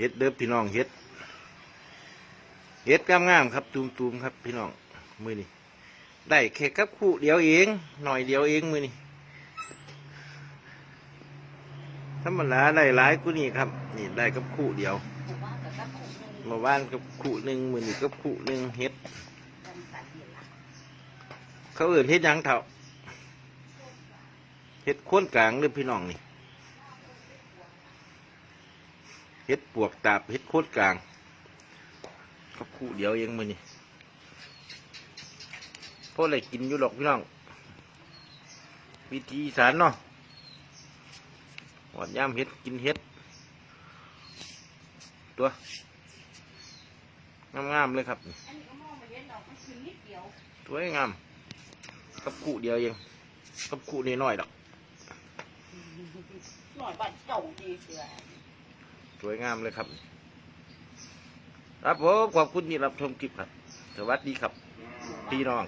เฮ็ดเด้อพี่น้องเฮ็ดเฮ็ดงามๆครับตูมๆครับพี่น้องมือนี่ได้แค่กับคู่เดียวเอง หน่อยเดียวเองมือนี่ธรรมดาได้หลายกูนี่ครับ นี่ได้กับคู่เดียวมาบ้านกับคู่หนึ่งมือนี่กับคู่หนึ่งเฮ็ดเขาเอื่นเฮ็ดยังเถ่าเฮ็ดโค้นกลางเด้อพี่น้องนี่ เฮ็ดปวกตาบเฮ็ดโค้นกลางกับคู่เดียวเองมือนี่พวกอะไรกินอยู่หรอกพี่น้อง วิธีสานเนาะหวานย่ามเฮ็ดกินเฮ็ด ตัวงามๆเลยครับอัวสวยงามกับคู่เดียวเองกับคู่น้อยดอกหน่อยบัดเก่าดีเสือ สวยงามเลยครับ ครับผมขอบคุณที่รับชมคลิปครับ สวัสดีครับ พี่น้อง